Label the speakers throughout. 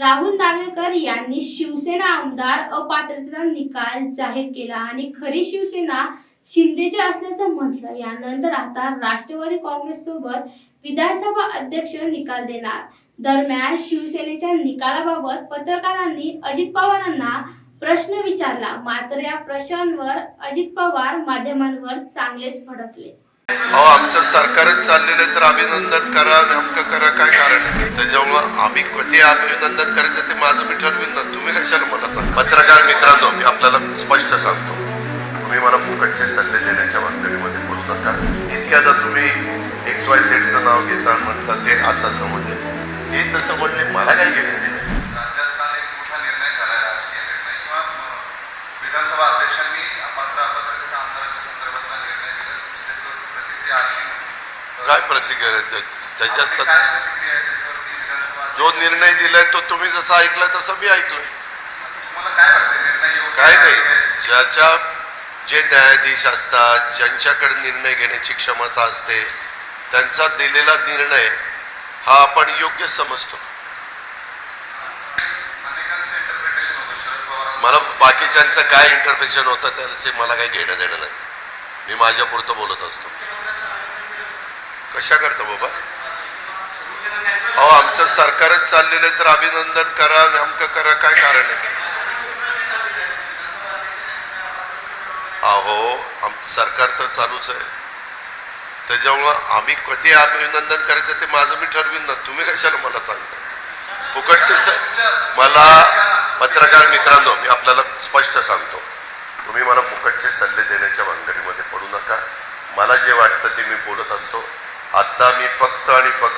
Speaker 1: राहुल दाभेकर यांनी शिवसेना आमदार अपात्रतेचा निकाल जाहीर केला आणि खरी शिवसेना शिंदेची असल्याचं म्हटलं. यानंतर आता राष्ट्रवादी काँग्रेस सोबत विधानसभा अध्यक्ष निकाल देणार. दरम्यान शिवसेनेच्या निकालाबाबत पत्रकारांनी अजित पवारांना प्रश्न विचारला. मात्र या प्रश्नांवर अजित पवार माध्यमांवर चांगलेच भडकले.
Speaker 2: अहो आमचं सरकारच चाललेलं तर अभिनंदन करा. आम्ही कधी अभिनंदन करायचं ते माझं मी ठरवीन ना तुम्ही कशाला मला सांग पत्रकार मित्रांनो मी आपल्याला स्पष्ट सांगतो. तुम्ही मला फुकटचे सल्ले देण्याच्या भानगडीमध्ये पडू नका. इतक्यादा तुम्ही एक्स वाय झेडचं नाव घेता म्हणता ते असं असं म्हणले ते तसं म्हणले मला काय घेणे देणे
Speaker 3: राज्यात काल एक मोठा निर्णय झाला राजकीय निर्णय. किंवा अं, विधानसभा अध्यक्षांनी अपात्र अपात्रतेच्या आमदारांच्या संदर्भातला निर्णय दिला. प्रतिक्रिया आली.
Speaker 2: काय प्रतिक्रिया? आहे त्या- त्याच्या
Speaker 3: आपली
Speaker 2: सत-
Speaker 3: काय प्रतिक्रिया आहे त्याच्यावरती विधानसभा
Speaker 2: जो निर्णय दिलाय तो तुम्ही जसा ऐकला तसा मी ऐकलोय.
Speaker 3: काय?
Speaker 2: नाही. ज्याच्या जे न्यायाधीश असतात ज्यांच्याकडे निर्णय घेण्याची क्षमता असते त्यांचा दिलेला निर्णय हा आपण योग्य समजतो. मला बाकीच्यांचं काय इंटरफेक्शन होतं त्याचे मला काही घेणं देणं नाही. मी माझ्या पुरतं बोलत असतो. कशा करतो बाबा? अहो आमचं सरकारच चाललेलं आहे तर अभिनंदन करा नेमकं करा काय कारण आहे? अहो आम सरकार तर चालूच आहे. त्याच्यामुळं आम्ही कधी अभिनंदन करायचं ते माझं मी ठरवीन ना. तुम्ही कशाला मला सांगता फुकटचे स मला पत्रकार मित्रांनो मी आपल्याला स्पष्ट सांगतो. तुम्ही मला फुकटचे सल्ले देण्याच्या भानगडीमध्ये पडू नका. मला जे वाटतं ते मी बोलत असतो. आत्ता मी फक्त आणि फक्त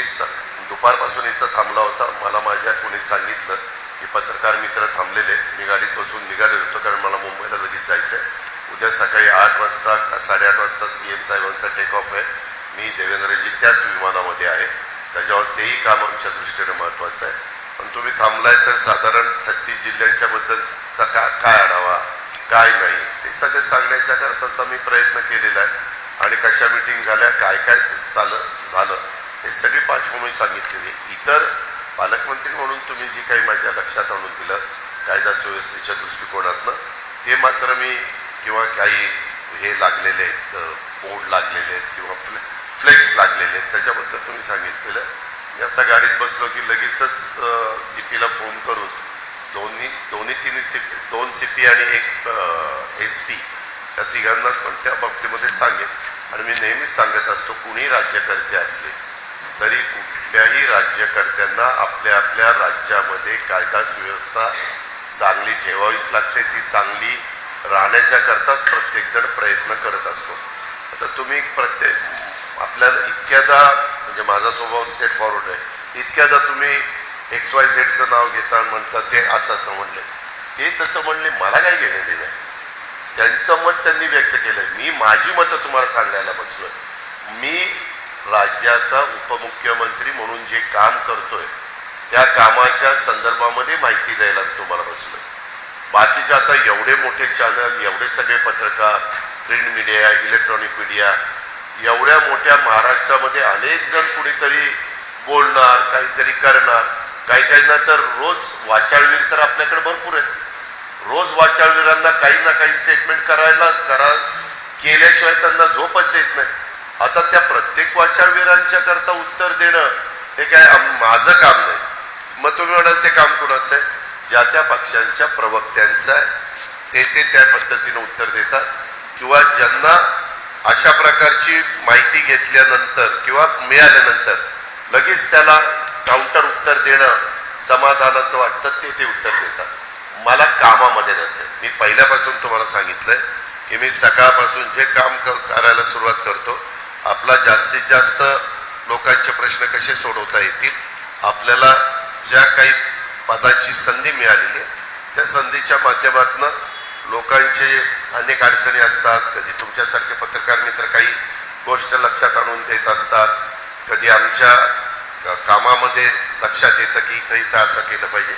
Speaker 2: मी स दुपारपासून इथं थांबला होता. मला माझ्या कोणी सांगितलं की पत्रकार मित्र थांबलेले आहेत. मी गाडीत बसून निघालेलो होतो कारण मला मुंबईला लगेच जायचं आहे उद्या सकाळी आठ वाजता का साडेआठ वाजता सी एम साहेबांचा टेक ऑफ आहे. मी देवेंद्रजी त्याच विमानामध्ये आहे. त्याच्यावर तेही काम आमच्या दृष्टीने महत्त्वाचं आहे. पण तुम्ही थांबलाय तर साधारण छत्तीस जिल्ह्यांच्याबद्दलचा का काय आढावा? काय नाही? ते सगळं सांगण्याच्या करताचा मी प्रयत्न केलेला आहे. आणि कशा मिटिंग झाल्या? काय काय झालं झालं? हे सगळी पार्श्वभूमी सांगितलेली. इतर पालकमंत्री म्हणून तुम्ही जी काही माझ्या लक्षात आणून दिलं कायदा सुव्यवस्थेच्या दृष्टिकोनातनं ते मात्र मी किंवा काही हे लागलेले आहेत बोर्ड लागलेले आहेत किंवा फ्ले फ्लेक्स लागलेले आहेत त्याच्याबद्दल तुम्ही सांगितलेलं. मी आता गाडीत बसलो की लगेचच सी पीला फोन करून दोन्ही दोन्ही तिन्ही सी पी दोन सी पी आणि एक एस पी या तिघांना पण त्या बाबतीमध्ये सांगेन. आणि मी नेहमीच सांगत असतो कुणी राज्यकर्ते असले तरी कुठल्याही राज्यकर्त्यांना आपल्या आपल्या राज्यामध्ये कायदा सुव्यवस्था चांगली ठेवावीच लागते. ती चांगली राहण्याच्या करताच प्रत्येकजण प्रयत्न करत असतो. आता तुम्ही प्रत्येक आपल्याला इतक्यादा म्हणजे माझा स्वभाव स्टेट फॉरवर्ड आहे. इतक्यादा तुम्ही एक्स वाय झेडचं नाव घेता म्हणता ते असं असं म्हणले. ते तसं म्हणले मला काय घेणे देणे? त्यांचं मत त्यांनी व्यक्त केलं मी माझी मतं तुम्हाला सांगायला बसलो मी राज्याचा उपमुख्यमंत्री म्हणून जे काम करतोय त्या कामाच्या संदर्भामध्ये माहिती द्यायला तुम्हाला बसलो बाकीचे आता एवढे मोठे चॅनल एवढे सगळे पत्रकार प्रिंट मीडिया इलेक्ट्रॉनिक मीडिया एवढ्या मोठ्या महाराष्ट्रामध्ये अनेक जण कुणीतरी बोलणार काहीतरी करणार. काही काहींना तर रोज वाचाळवीर तर आपल्याकडे भरपूर आहे रोज वाचाळवीरांना काही ना काही स्टेटमेंट करायला करा केल्याशिवाय त्यांना झोपच येत नाही. आता त्या प्रत्येक वाचाळवीरांच्या करता उत्तर देणं हे काय माझं काम नाही. मग तुम्ही म्हणाल ते काम कुणाचं आहे? ज्या त्या पक्षांच्या प्रवक्त्यांचं आहे. ते ते त्या पद्धतीनं उत्तर देतात. किंवा ज्यांना अशा प्रकारची माहिती घेतल्यानंतर किंवा मिळाल्यानंतर लगेच त्याला काउंटर उत्तर देणं समाधानाचं वाटतं ते ते उत्तर देतात. मला कामामध्ये नसेल मी पहिल्यापासून तुम्हाला सांगितलंय की मी सकाळपासून जे काम क- करायला सुरुवात करतो आपला जास्तीत जास्त लोकांचे प्रश्न कसे सोडवता येतील आपल्याला ज्या काही पदाची संधी मिळालेली आहे त्या संधीच्या माध्यमातून लोकांचे अनेक अडचणी असतात. कधी तुमच्यासारखे पत्रकार मित्र काही गोष्ट लक्षात आणून देत असतात. कधी आमच्या कामामध्ये लक्षात येतं की इथं इथं असं केलं पाहिजे.